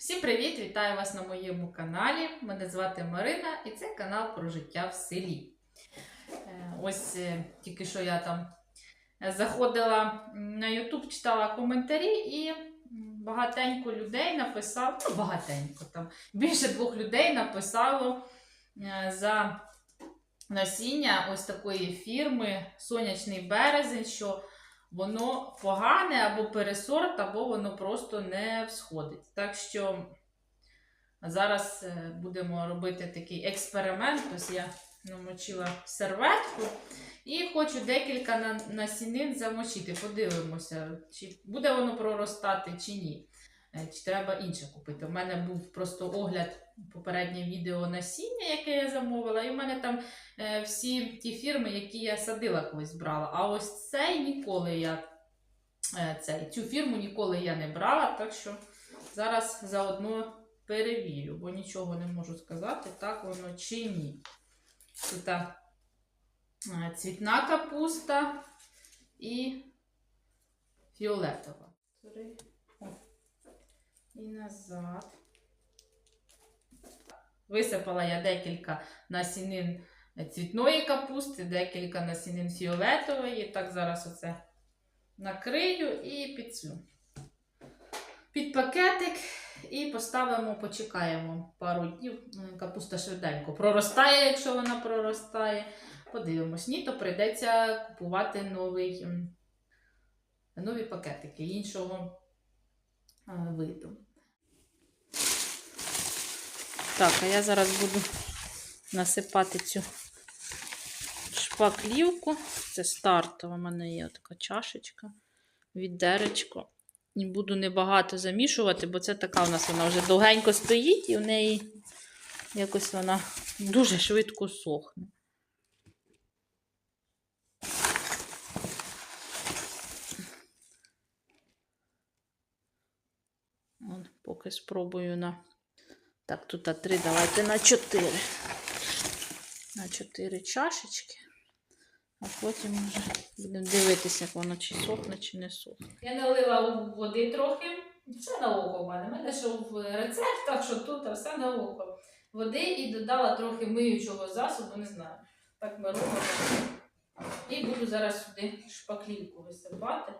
Всім привіт! Вітаю вас на моєму каналі. Мене звати Марина і це канал про життя в селі. Е, Ось е, тільки що я там заходила на YouTube, читала коментарі і багатенько людей написало, ну багатенько там, більше двох людей написало е, за насіння ось такої фірми Сонячний березень, що воно погане або пересорт, або воно просто не всходить. Так що зараз е, будемо робити такий експеримент. Ось я намочила серветку і хочу декілька насінин замочити. Подивимося, чи буде воно проростати, чи ні. Е, Чи треба інше купити. У мене був просто огляд попереднє відео насіння, яке я замовила, і в мене там е, всі ті фірми, які я садила колись брала. А ось цей ніколи я е, цей, цю фірму ніколи я не брала, так що зараз заодно перевірю, бо нічого не можу сказати, так воно чи ні. Тут цвітна капуста і фіолетова. І назад. Висипала я декілька насінин цвітної капусти, декілька насінин фіолетової. Так, зараз оце накрию і під цю. Під пакетик і поставимо, почекаємо пару днів. Капуста швиденько проростає, якщо вона проростає. Подивимось. Ні, то прийдеться купувати новий, нові пакетики іншого виду. Так, а я зараз буду насипати цю шпаклівку. Це стартова, у мене є така чашечка, відеречко. І буду небагато замішувати, бо це така у нас вона вже довгенько стоїть, і в неї якось вона дуже швидко сохне. От, поки спробую на. Так, тут а три, давайте на чотири. На чотири чашечки. А потім вже будемо дивитися, як воно чи сохне, чи не сохне. Я налила води трохи. Все на око в мене. У мене що в рецептах, що тут, а все на око. Води і додала трохи миючого засобу, не знаю. Так ми робимо. І буду зараз сюди шпаклівку висипати.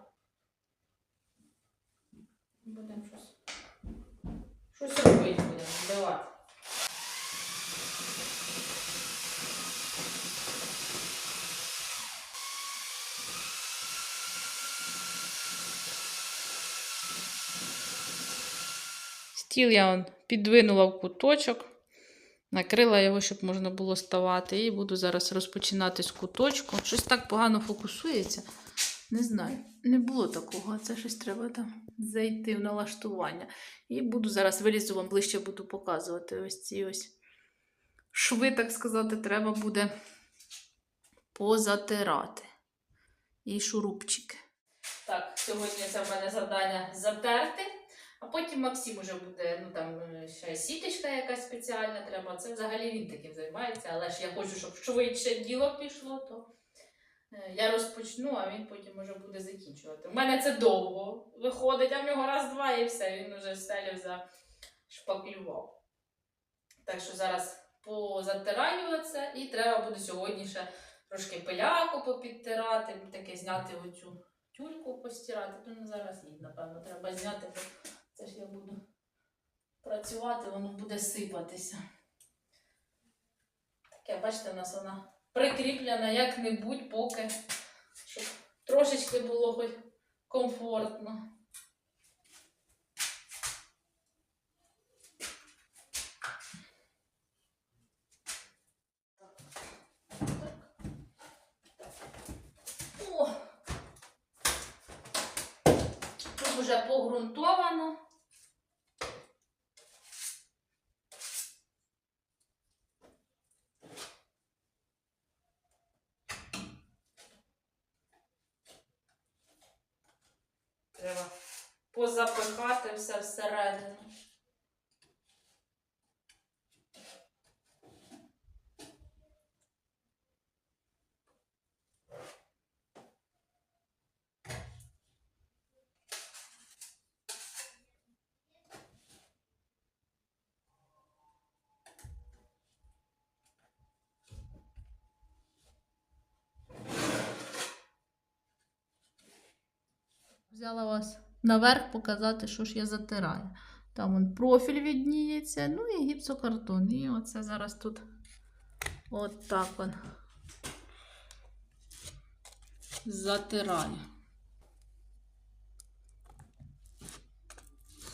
Будемо щось. Щось робити будемо, збивати. Стіл я підвинула в куточок, накрила його, щоб можна було ставати. І буду зараз розпочинати з куточку. Щось так погано фокусується. Не знаю, не було такого. Це щось треба там зайти в налаштування. І буду зараз вилізу вам ближче буду показувати ось ці ось шви, так сказати, треба буде позатирати. І шурупчики. Так, сьогодні це в мене завдання затерти. А потім Максим уже буде, ну там е, ще сіточка якась спеціальна треба. Це взагалі він таким займається, але ж я хочу, щоб швидше діло пішло, то я розпочну, а він потім уже буде закінчувати. У мене це довго виходить, а в нього раз-два і все, він уже стелю зашпаклював. Так що зараз позатираю це і треба буде сьогодні ще трошки пиляку попідтирати, таке зняти оцю тюльку постирати. То не зараз її, напевно, треба зняти. бо це ж я буду працювати, воно буде сипатися. Таке, бачите, у нас вона прикріплена як-небудь, поки, щоб трошечки було хоч комфортно. Вже погрунтовано. позапихати все всередину. взяла вас наверх показати, що ж я затираю. Там он профіль відніється, ну і гіпсокартон. І оце зараз тут от так он затираю.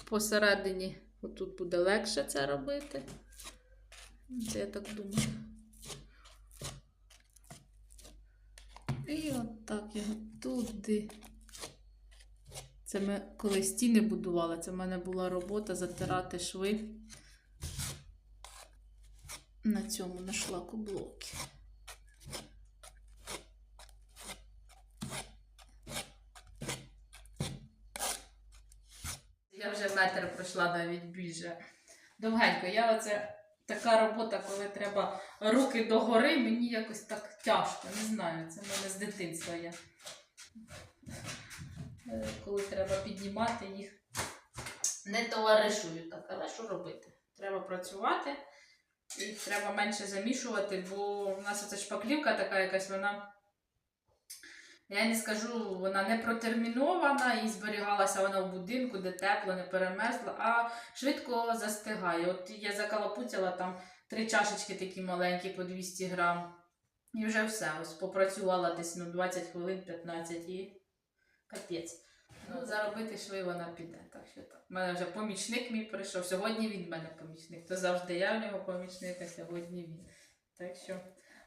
Посередині отут буде легше це робити. Це я так думаю. І от так його туди. Це ми коли стіни будували, це в мене була робота затирати шви на цьому на шлакоблокі. Я вже метр пройшла навіть більше. Довгенько, я оце така робота, коли треба руки догори, мені якось так тяжко. Не знаю, це в мене з дитинства я. Е, Коли треба піднімати їх. Не товаришую так, але що робити? Треба працювати і треба менше замішувати, бо у нас оця шпаклівка така якась, вона. Я не скажу, вона не протермінована і зберігалася вона в будинку, де тепло, не перемерзла, а швидко застигає. От я закалапуцяла там три чашечки такі маленькі по 200 грам. І вже все. Ось попрацювала десь ну, 20 хвилин, 15 і капець. Ну, заробити шви вона піде. Так що так. У мене вже помічник мій прийшов. Сьогодні він в мене помічник. То завжди я в нього помічник, а сьогодні він. Так що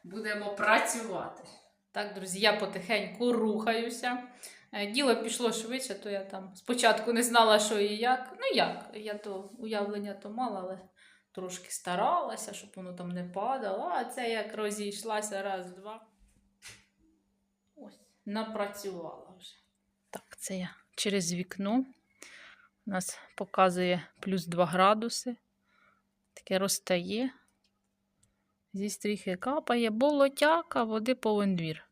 будемо працювати. Так, друзі, я потихеньку рухаюся. Е, Діло пішло швидше, то я там спочатку не знала, що і як. Ну як, я то уявлення то мала, але трошки старалася, щоб воно там не падало. А це як розійшлася раз, два. Ось, напрацювала вже. Так, це я через вікно. У нас показує плюс 2 градуси. Таке розтає. Зі стріхи капає, болотяка, води повен двір.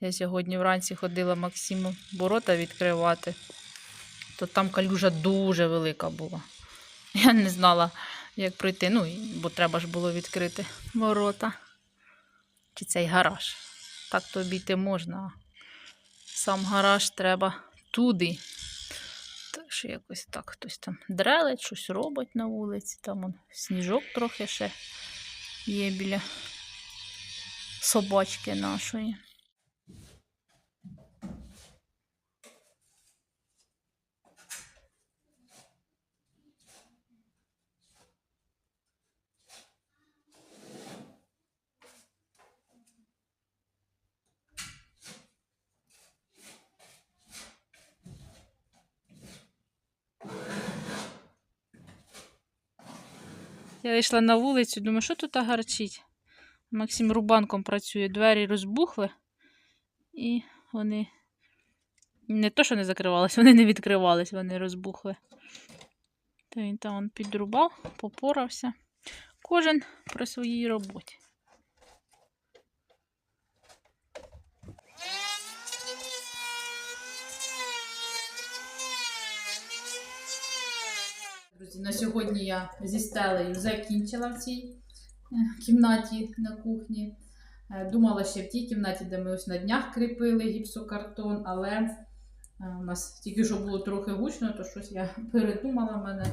Я сьогодні вранці ходила Максиму ворота відкривати, то там калюжа дуже велика була. Я не знала, як пройти. Ну, бо треба ж було відкрити ворота. Чи цей гараж. Так то обійти можна, сам гараж треба туди. Так що якось так хтось там дрелить, щось робить на вулиці. Там он сніжок трохи ще є біля собачки нашої. Я вийшла на вулицю, думаю, що тут гарчить. Максим рубанком працює, двері розбухли, і вони не то, що не закривались, вони не відкривались, вони розбухли. То він там підрубав, попорався. Кожен при своїй роботі. Друзі, на сьогодні я зі стелею закінчила в цій е, кімнаті на кухні. Е, Думала ще в тій кімнаті, де ми ось на днях кріпили гіпсокартон, але е, у нас тільки що було трохи гучно, то щось я передумала мене.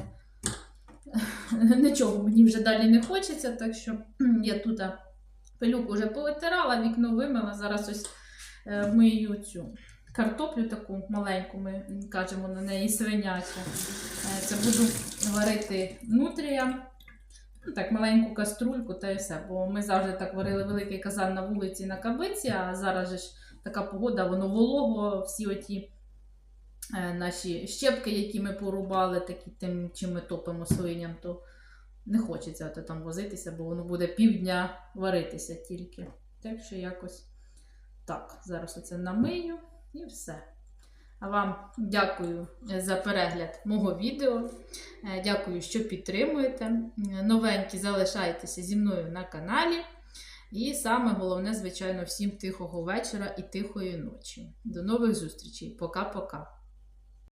Нічого мені вже далі не хочеться, так що я тут пилюку вже повитирала, вікно вимила. Зараз ось мию цю картоплю таку маленьку, ми кажемо на неї свиняча. Е, Це буду варити нутрія. Ну, так, маленьку каструльку та і все. Бо ми завжди так варили великий казан на вулиці на кабиці, а зараз же ж така погода, воно волого, всі оті е, наші щепки, які ми порубали, такі тим, чим ми топимо свиням, то не хочеться то там возитися, бо воно буде півдня варитися тільки. Так що якось так, зараз оце намию і все. А вам дякую за перегляд мого відео. Е, Дякую, що підтримуєте. Е, Новенькі залишайтеся зі мною на каналі. І саме головне, звичайно, всім тихого вечора і тихої ночі. До нових зустрічей. Пока-пока.